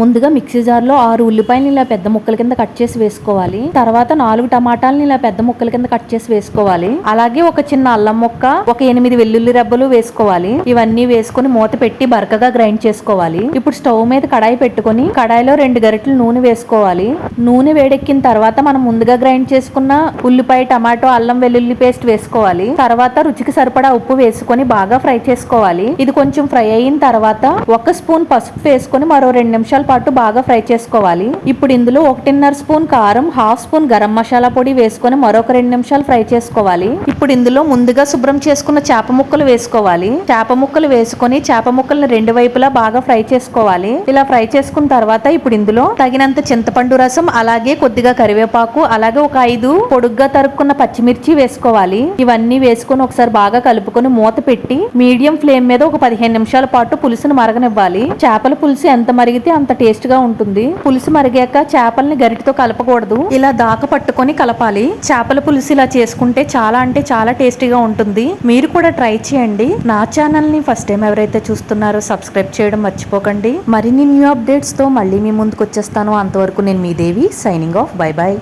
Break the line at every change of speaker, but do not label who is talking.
ముందుగా మిక్సీ జార్లో ఆరు ఉల్లిపాయలు ఇలా పెద్ద ముక్కల కింద కట్ చేసి వేసుకోవాలి. తర్వాత నాలుగు టమాటాలను ఇలా పెద్ద ముక్కల కింద కట్ చేసి వేసుకోవాలి. అలాగే ఒక చిన్న అల్లం ముక్క ఒక ఎనిమిది వెల్లుల్లి రెబ్బలు వేసుకోవాలి. ఇవన్నీ వేసుకొని మూత పెట్టి బరకగా గ్రైండ్ చేసుకోవాలి. ఇప్పుడు స్టవ్ మీద కడాయి పెట్టుకొని కడాయిలో రెండు గరిటెలు నూనె వేసుకోవాలి. నూనె వేడెక్కిన తర్వాత మనం ముందుగా గ్రైండ్ చేసుకున్న ఉల్లిపాయ టమాటో అల్లం వెల్లుల్లి పేస్ట్ వేసుకోవాలి. తర్వాత రుచికి సరిపడా ఉప్పు వేసుకొని బాగా ఫ్రై చేసుకోవాలి. ఇది కొంచెం ఫ్రై అయిన తర్వాత ఒక స్పూన్ పసుపు వేసుకొని మరో రెండు నిమిషాలు పాటు బాగా ఫ్రై చేసుకోవాలి. ఇప్పుడు ఇందులో ఒకటిన్నర స్పూన్ కారం హాఫ్ స్పూన్ గరం మసాలా పొడి వేసుకొని మరొక రెండు నిమిషాలు ఫ్రై చేసుకోవాలి. ఇప్పుడు ఇందులో ముందుగా శుభ్రం చేసుకున్న చేప ముక్కలు వేసుకోవాలి. చేప ముక్కలు వేసుకొని చేప ముక్కలను రెండు వైపులా బాగా ఫ్రై చేసుకోవాలి. ఇలా ఫ్రై చేసుకున్న తర్వాత ఇప్పుడు ఇందులో తగినంత చింతపండు రసం అలాగే కొద్దిగా కరివేపాకు అలాగే ఒక ఐదు పొడుగ్గా తరుక్కున్న పచ్చిమిర్చి వేసుకోవాలి. ఇవన్నీ వేసుకొని ఒకసారి బాగా కలుపుకొని మూత పెట్టి మీడియం ఫ్లేమ్ మీద ఒక పదిహేను నిమిషాల పాటు పులుసును మరగనివ్వాలి. చేపల పులుసు ఎంత మరిగితే అంత టేస్ట్గా ఉంటుంది. పులుసు మరిగాక చేపల్ని గరిటితో కలపకూడదు. ఇలా దాక పట్టుకొని కలపాలి. చేపల పులుసు ఇలా చేసుకుంటే చాలా అంటే చాలా టేస్టీగా ఉంటుంది. మీరు కూడా ట్రై చేయండి. నా ఛానల్ని ఫస్ట్ టైం ఎవరైతే చూస్తున్నారో సబ్స్క్రైబ్ చేయడం మర్చిపోకండి. మరిన్ని న్యూ అప్డేట్స్తో మళ్ళీ మీ ముందుకు వచ్చేస్తాను అంతవరకు నేను మీ Devi signing off bye bye